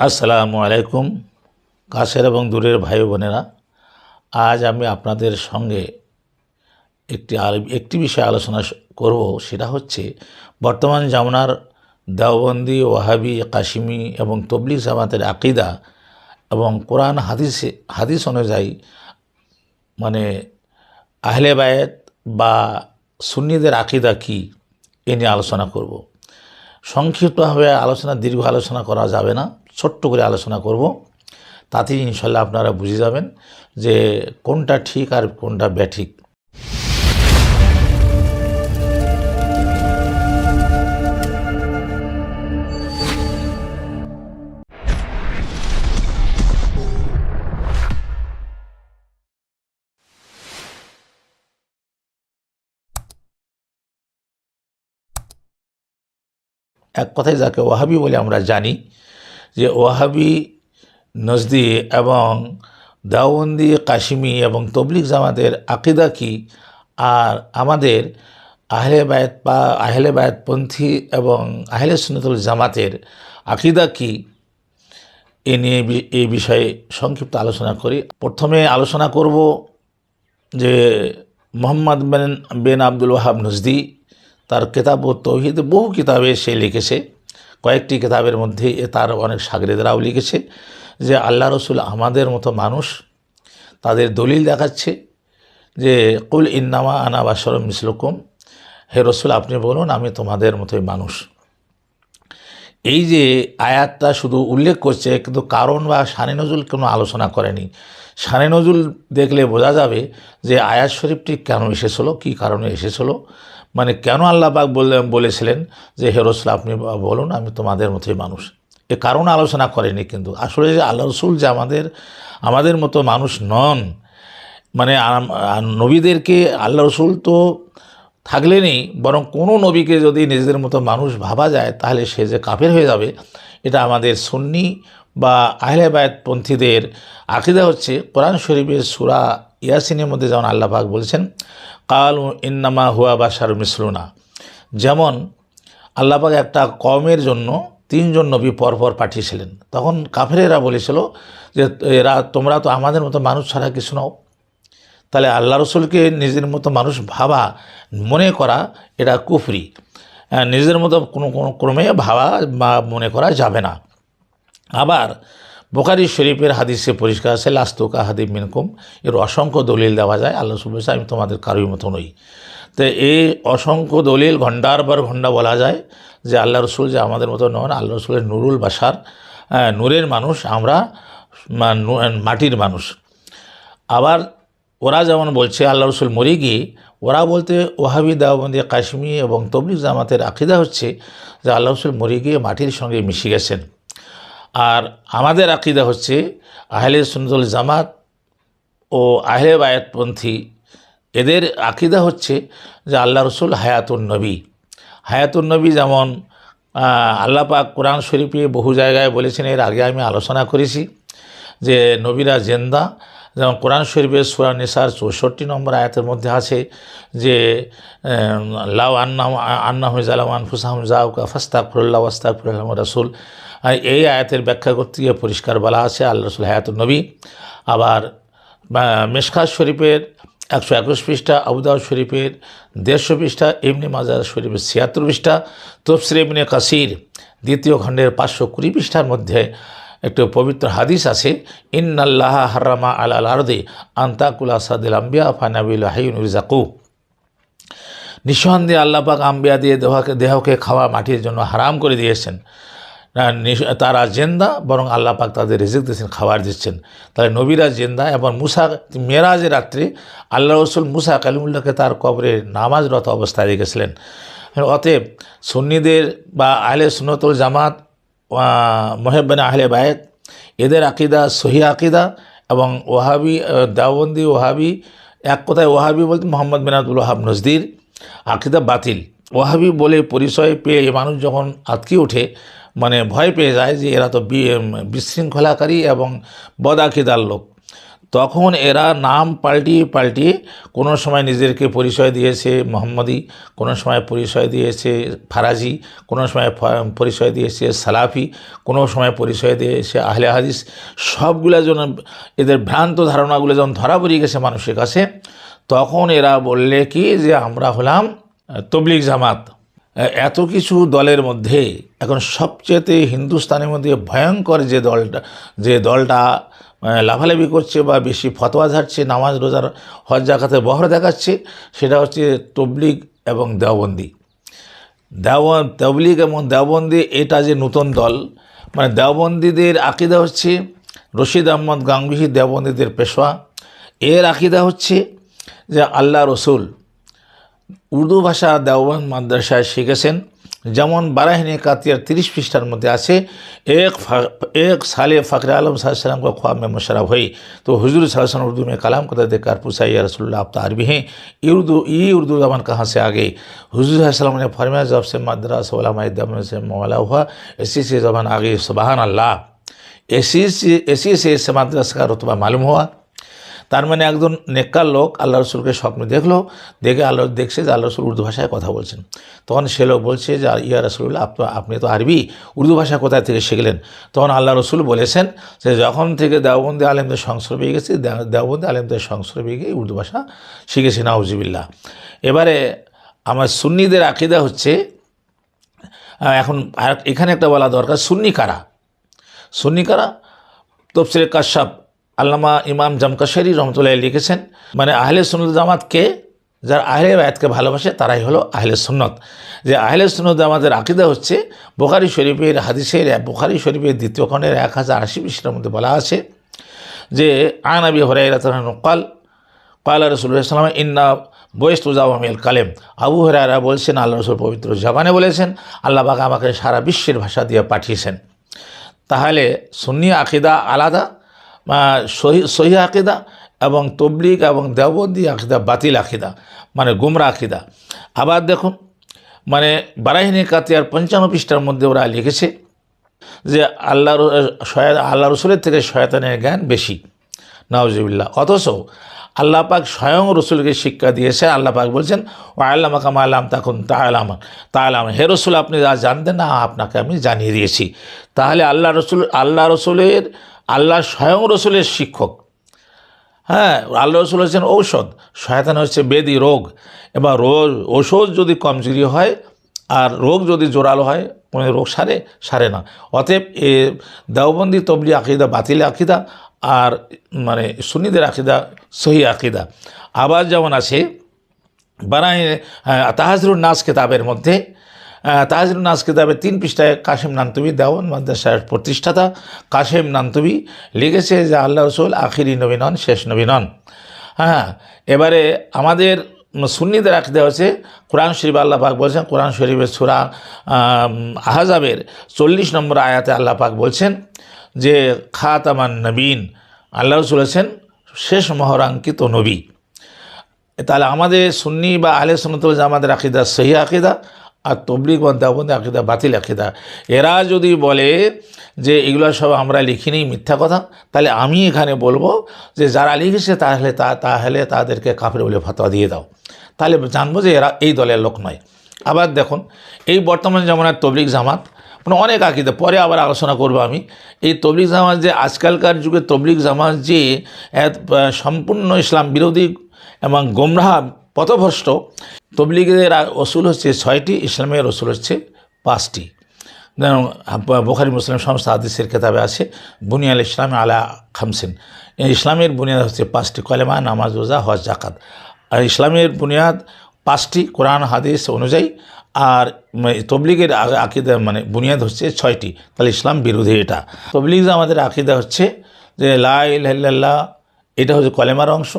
আসসালামু আলাইকুম, কাছের এবং দূরের ভাই বোনেরা। আজ আমি আপনাদের সঙ্গে একটি একটি বিষয়ে আলোচনা করব, সেটা হচ্ছে বর্তমান জামানার দেওবন্দি, ওয়াহাবি, কাশিমি এবং তবলিগ জামাতের আকিদা এবং কোরআন, হাদিসে, হাদিস অনুযায়ী মানে আহলে বায়েত বা সুন্নিদের আকিদা কী, এ নিয়ে আলোচনা করব। সংক্ষিপ্তভাবে আলোচনা, দীর্ঘ আলোচনা করা যাবে না। ছোট্ট করে আলোচনা করব। তাতেই ইনশাল্লাহ আপনারা বুঝে যাবেন যে কোনটা ঠিক আর কোনটা ব্যাঠিক। এক কথায় যাকে ওয়াহাবি বলে আমরা জানি যে ওয়াহাবি নজদি এবং দাওবন্দি কাশিমি এবং তবলিগ জামাতের আকিদা কি? আর আমাদের আহলে বায়াত বা আহলে বায়াতপন্থী এবং আহলে সুন্নতুল জামাতের আকিদা কি? এ নিয়ে এই বিষয়ে সংক্ষিপ্ত আলোচনা করি। প্রথমে আলোচনা করব যে Muhammad bin bin Abdul Wahhab Najdi, তার কেতাব ও তৌহিদ, বহু কিতাবে সে লিখেছে। কয়েকটি কিতাবের মধ্যে এ তার অনেক সাগরেদরাও লিখেছে যে আল্লাহ রসুল আমাদের মতো মানুষ তাদের দলিল দেখাচ্ছে যে, কুল ইন্নামা আনা বাসরম মিসলুকুম। হে রসুল, আপনি বলুন, আমি তোমাদের মতোই মানুষ। এই যে আয়াতটা শুধু উল্লেখ করছে, কিন্তু কারণ বা সানে নজুল কোনো আলোচনা করেনি। সানে নজুল দেখলে বোঝা যাবে যে আয়াত শরীফটি কেন এসেছিল কী কারণে এসেছিল মানে কেন আল্লাহবাক বললেন, বলেছিলেন যে, হে রসুল, আপনি বলুন, আমি তোমাদের মতোই মানুষ। এ কারণ আলোচনা করেনি কিন্তু। আসলে যে আল্লাহ রসুল যে আমাদের আমাদের মতো মানুষ নন মানে নবীদেরকে আল্লাহ রসুল তো থাকলেনই বরং কোনো নবীকে যদি নিজেদের মতো মানুষ ভাবা যায়, তাহলে সে যে কাফের হয়ে যাবে, এটা আমাদের সুন্নি বা আহলে বায়তপন্থীদের আকিদা হচ্ছে। কোরআন শরীফের সুরা ইয়াসিনের মধ্যে যেমন আল্লাহ পাক বলছেন, কাল ইন্নামা হুয়া বাসার মিসলুনা। যেমন আল্লাপাক একটা কমের জন্য তিনজন নবী পরপর পাঠিয়েছিলেন। তখন কাফেরেরা বলেছিল যে, এরা, তোমরা তো আমাদের মতো মানুষ ছাড়া কিছু নাও। তাহলে আল্লাহ রসুলকে নিজের মতো মানুষ ভাবা মনে করা এটা কুফরি। নিজের মতো কোনো কোনো ক্রমে ভাবা বা মনে করা যাবে না। আবার বোকারি শরীফের হাদিসে পরিষ্কার আছে লাস্তুকা হাদিব মিনকুম এর অসংখ্য দলিল দেওয়া যায়। আল্লাহ রসুল বলছে, আমি তোমাদের কারোর মতো নই। তো এই অসংখ্য দলিল ঘণ্টার পর ঘণ্টা বলা যায় যে আল্লাহ রসুল যে আমাদের মতো নন আল্লাহ রসুলের নুরুল বাসার নূরের মানুষ আমরা মাটির মানুষ। আবার ওরা যেমন বলছে আল্লাহ রসুল মরে গিয়ে, ওরা বলতে ওহাবি দাওবন্দি কাশ্মী এবং তবলিগ জামাতের আকিদা হচ্ছে যে আল্লাহ রসুল মরে গিয়ে মাটির সঙ্গে মিশে গেছেন। আর আমাদের আকিদা হচ্ছে আহলে সুন্দর জামাত ও আহলে বায়াতপন্থী, এদের আকিদা হচ্ছে যে আল্লাহ রসুল হায়াতুন নবী। হায়াতুন নবী যেমন আল্লাহ পাক কোরআন শরীফে বহু জায়গায় বলেছেন, এর আগে আমি আলোচনা করেছি যে নবীরা জেন্দা যেমন কোরআন শরীফের সুরা নিসার চৌষট্টি নম্বর আয়াতের মধ্যে আছে যে লাউ আন্না আন্না হুজালাম আনফুসাহম জাউকা ফাস্তাক ফুল্লাহ ওয়াস্তাক ফুল্লাহ রাসুল এই আয়াতের ব্যাখ্যা করতে গিয়ে পরিষ্কার বলা আছে আল্লাহ রসুল হায়াতুন নবী। আবার মেশকাত শরীফের একশো একুশ পৃষ্ঠা আবুদাউদ শরীফের দেড়শো পৃষ্ঠা এমনি মাজার শরীফের ছিয়াত্তর পৃষ্ঠা, তফসির ইবনে কাসির দ্বিতীয় খণ্ডের পাঁচশো কুড়ি পৃষ্ঠার মধ্যে একটু পবিত্র হাদিস আছে, ইন্নাল্লাহ হারামা আল আল আরদে আন্তাকুলা আসাদিল আম্বিয়া ফানাবিল হাইন জাকু নিঃসন্দেহে আল্লাপাক আম্বিয়া দিয়ে দেহকে দেহকে খাওয়া মাটির জন্য হারাম করে দিয়েছেন। তারা জেন্দা, বরং আল্লাহ পাক তাদের রিজিক দিচ্ছেন খাবার দিচ্ছেন। তাহলে নবীরা জেন্দা এবং মুসা মেরাজের রাত্রে আল্লাহ রসুল মুসা কালিমুল্লাহকে তার কবরে নামাজরত অবস্থায় রেখেছিলেন। অতএব সুন্নিদের বা আহলে সুনতুল জামাত মহেব্বান আহলে বায়েত এদের আকিদা সহি আকিদা এবং ওহাবি দাওবন্দি ওহাবি এক কথায় ওহাবি বলতে মোহাম্মদ বিন আব্দুল ওহাব নজদির, আকিদা বাতিল। ওহাবি বলে পরিচয় পেয়ে মানুষ যখন আতকে ওঠে মানে ভয় পেয়ে যায় যে এরা তো বিশৃঙ্খলাকারী এবং বদাকিদার লোক। তখন এরা নাম পাল্টিয়ে পাল্টিয়ে কোনো সময় নিজেদেরকে পরিচয় দিয়েছে মোহাম্মদী কোনো সময় পরিচয় দিয়েছে ফারাজি কোনো সময় পরিচয় দিয়েছে সালাফি কোনো সময় পরিচয় দিয়েছে আহলে হাদিস। সবগুলো যেন এদের ভ্রান্ত ধারণাগুলো যখন ধরা পড়ে গেছে মানুষের কাছে। তখন এরা বললে কি যে আমরা হলাম আহ, তবলিগ জামাত। এত কিছু দলের মধ্যে এখন সবচেয়েতে হিন্দুস্তানের মধ্যে ভয়ঙ্কর যে দলটা যে দলটা লাফালাফি করছে বা বেশি ফতোয়া ঝাড়ছে, নামাজ রোজার হজ জাকাতে বহর দেখাচ্ছে, সেটা হচ্ছে তবলিগ এবং দেওবন্দি। দেওয়া তবলিগ এবং দেওবন্দি, এটা যে নতুন দল মানে দেওবন্দিদের আকিদা হচ্ছে রশিদ আহমদ গাঙ্গুহি দেওবন্দিদের পেশোয়া। এর আকিদা হচ্ছে যে আল্লাহ রসুল উর্দু ভাষা দেওবন্দ মাদ্রাসায় শিখেছেন। যেমন বারাহিনী কাতিয়ার তিরিশ পৃষ্ঠার মধ্যে আছে এক ফা- এক সালে फ़कर आलम सल्लम को ख्वाब में मुशरफ हुई तो हुजूर सल्लम उर्दू में कलाम करते देकर पूछा या रसोल्ला आप तो अरबी हैं ये उर्दू ये उर्दू जबान कहाँ से आ गई हुजूर सल्लम ने फरमाया जब से मद्रास दम से मौला हुआ इसी से जबान आ गई सुबहान अल्लाह ऐसी से ऐसी से इस माद्रास का रुतबा मालूम हुआ তার মানে একজন নেককার লোক আল্লাহ রসুলকে স্বপ্ন দেখল, দেখে আল্লাহ দেখছে যে আল্লাহ রসুল উর্দু ভাষায় কথা বলছেন। তখন সে লোক বলছে যে, ইয়া রসুল্লাহ আপ আপনি তো আরবি, উর্দু ভাষা কোথায় থেকে শিখলেন? তখন আল্লাহ রসুল বলেছেন যে, যখন থেকে দেওবন্দি আলেমদের সংস্রবে গেছি দেওবন্দি আলেমদের সংস্রবে গিয়ে উর্দু ভাষা শিখেছি নাউজিবিল্লা এবারে আমার সুন্নিদের আকিদা হচ্ছে এখন এখানে একটা বলা দরকার, সুন্নি কারা? সুন্নি কারা? তফসির কাশ্যাপ আল্লামা ইমাম জামকাশারি রহমতুল্লাহ লিখেছেন মানে আহলে সুন্নত জামাতকে, যারা আহলে বায়াতকে ভালোবাসে, তারাই হলো আহলে সুন্নত। যে আহলে সুন্নত জামাতের আকিদা হচ্ছে, বোখারি শরীফের হাদিসের, বোখারি শরীফের দ্বিতীয় খণ্ডের এক হাজার আশি পৃষ্ঠার মধ্যে বলা আছে যে আনাবি হরাইরা কাল কালা রসুল্লাহাম ইন্না বয়স তুজামিল কালেম। আবু হরারা বলছেন, আল্লাহ রসুল পবিত্র জাবানে বলেছেন, আল্লাহ পাক আমাকে সারা বিশ্বের ভাষা দিয়ে পাঠিয়েছেন। তাহলে সুন্নি আকিদা আলাদা সহি আকিদা এবং তবলিগ এবং দেওবন্দি আকিদা, বাতিল আকিদা মানে গুমরা আকিদা। আবার দেখুন মানে বারাহিনী কাতিয়ার পঞ্চান্ন পৃষ্ঠার মধ্যে ওরা লিখেছে যে আল্লাহ আল্লাহ রসুলের থেকে শয়তানের জ্ঞান বেশি। নওয়াজবিল্লা অথচ আল্লাহ পাক স্বয়ং রসুলকে শিক্ষা দিয়েছে আল্লাহ পাক বলছেন ও আল্লাহ মাকাম আল্লাম তখন তা আলাম তা আলাম হে রসুল, আপনি যা জানতেন না, আপনাকে আমি জানিয়ে দিয়েছি। তাহলে আল্লাহ রসুল, আল্লাহ রসুলের আল্লাহ স্বয়ং রসুলের শিক্ষক। হ্যাঁ আল্লাহ রসুল হচ্ছেন ঔষধ। শয়তান হচ্ছে বেদি, রোগ। এবার রোগ ঔষধ যদি কমজোরি হয় আর রোগ যদি জোরালো হয় কোনো রোগ সারে সারে না। অতএব এ দেওবন্দি তবলি আকিদা, বাতিল আকিদা আর মানে সুন্নিদের আকিদা, সহি আকিদা। আবার যেমন আছে বানাই তাহাজরুল নাস কিতাবের মধ্যে তাহাজরুল নাস কিতাবের তিন পৃষ্ঠায় কাশেম নান্তবি দেওয়ান মাদ্রাসার প্রতিষ্ঠাতা কাশেম নান্তবি লিখেছে যে আল্লাহ রসুল আখিরি নবী নন, শেষ নবী নন। হ্যাঁ এবারে আমাদের সুন্নিদের আকিদা হচ্ছে, কোরআন শরীফ আল্লাহ পাক বলছেন, কোরআন শরীফের সুরা আহজাবের চল্লিশ নম্বর আয়াতে আল্লাহ পাক বলছেন যে, খাতামান নবীন, আল্লাহ রসুল আছেন শেষ মহরাঙ্কিত নবী। তাহলে আমাদের সুন্নি বা আলে সুন্নতুল জামাতের আকিদা সহি আকিদা আর তবলিগ বা দেওবন্দি আকিদা বাতিল, আকিদা। এরা যদি বলে যে এগুলো সব আমরা লিখিনি, মিথ্যা কথা, তাহলে আমি এখানে বলব যে যারা লিখেছে তাহলে তা, তাহলে তাদেরকে কাফের বলে ফতোয়া দিয়ে দাও। তাহলে জানব যে এরা এই দলের লোক নয়। আবার দেখুন, এই বর্তমান জামানার তবলিগ জামাত মানে অনেক আকিদা, পরে আবার আলোচনা করব আমি। এই তবলিগ জামাত যে আজকালকার যুগে তবলিগ জামাত যে সম্পূর্ণ ইসলাম বিরোধী এবং গোমরাহ পথভ্রষ্ট, তবলিগের ওসুল হচ্ছে ছয়টি, ইসলামের ওসুল হচ্ছে পাঁচটি। যেমন বোখারি, মুসলিম সমস্ত হাদিসের কেতাবে আছে, বুনিয়াল ইসলাম আলা খামসিন। ইসলামের বুনিয়াদ হচ্ছে পাঁচটি, কলেমা, নামাজ, রোজা, হজ জাকাত আর ইসলামের বুনিয়াদ পাঁচটি, কোরআন, হাদিস অনুযায়ী, আর তবলিগের আকিদা মানে বুনিয়াদ হচ্ছে ছয়টি। তাহলে ইসলাম বিরোধী এটা। তবলিগ আমাদের আকিদা হচ্ছে যে লা এটা হচ্ছে কলেমার অংশ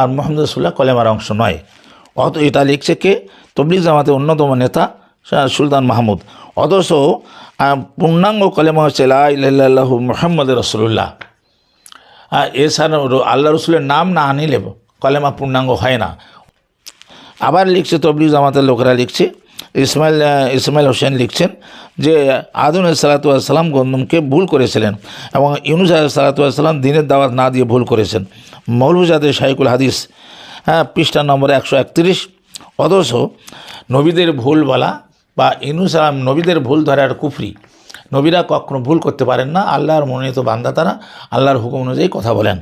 আর মোহাম্মদ রসুল্লাহ কলেমার অংশ নয়। অত এটা লিখছে কে? তবলিগ জামাতের অন্যতম নেতা সুলতান মাহমুদ। অথচ পূর্ণাঙ্গ কলেমা হচ্ছে লাহ মোহাম্মদ রসুল্লাহ এছাড়া আল্লাহ রসুলের নাম না আনিলে কলেমা পূর্ণাঙ্গ হয় না। আবার লিখছে তবলিগ জামাতের লোকেরা লিখছে ইসমাইল ইসমাইল হোসেন লিখছেন যে, আদম সালাতাম গন্দমকে ভুল করেছিলেন এবং ইউনুস সালাতাম দিনের দাওয়াত না দিয়ে ভুল করেছেন। মৌলভুজাদের শাইকুল হাদিস হ্যাঁ পৃষ্ঠা নম্বর একশো একত্রিশ। অথচ নবীদের ভুল বলা বা ইনুস সালাম নবীদের ভুল ধরার কুফরি। নবীরা কখনো ভুল করতে পারেন না। আল্লাহর মনোনীত বান্দা তারা, আল্লাহর হুকুম অনুযায়ী কথা বলেন।